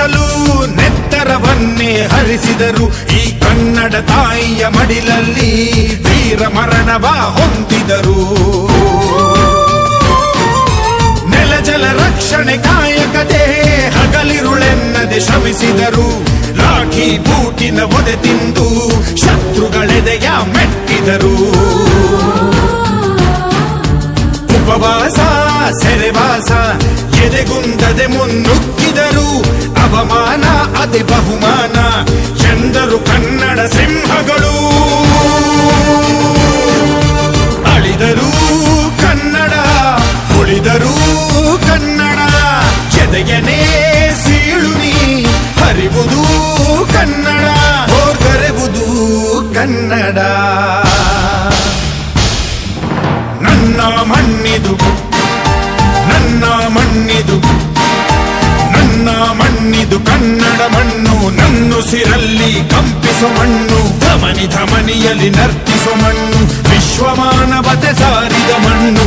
ರಕ್ಷಿಸಲು ನೆತ್ತರವನ್ನೇ ಹರಿಸಿದರು. ಈ ಕನ್ನಡ ತಾಯಿಯ ಮಡಿಲಲ್ಲಿ ವೀರ ಮರಣವ ಹೊಂದಿದರು. ನೆಲಜಲ ರಕ್ಷಣೆ ಕಾಯಕತೆ ಹಗಲಿರುಳೆನ್ನದೆ ಶ್ರಮಿಸಿದರು. ರಾಖಿ ಬೂಟಿನ ಒದೆ ತಿಂದು ಶತ್ರುಗಳೆದೆಯ ಮೆಟ್ಟಿದರು. ಉಪವಾಸ ಸೆರೆವಾಸ ಎದೆಗುಂದದೆ ಮುನ್ನುಗ್ಗಿದರು. ಅವಮಾನ, ಅದೇ ಬಹುಮಾನ. ಚಂದರು ಕನ್ನಡ ಸಿಂಹಗಳು. ಅಳಿದರು ಕನ್ನಡ, ಉಳಿದರು ಕನ್ನಡ. ಎದೆಯನೇ ಸೀಳುನಿ ಹರಿವುದು ಕನ್ನಡ ಹೋಗರೆವುದು ಕನ್ನಡ. ನನ್ನ ಮಣ್ಣಿದು ಮಣ್ಣು ನನ್ನುಸಿರಲ್ಲಿ ಕಂಪಿಸೋ ಮಣ್ಣು ಧಮನಿ ಧಮನಿಯಲ್ಲಿ ನರ್ತಿಸೋ ಮಣ್ಣು ವಿಶ್ವಮಾನವತೆ ಸಾರಿದ ಮಣ್ಣು.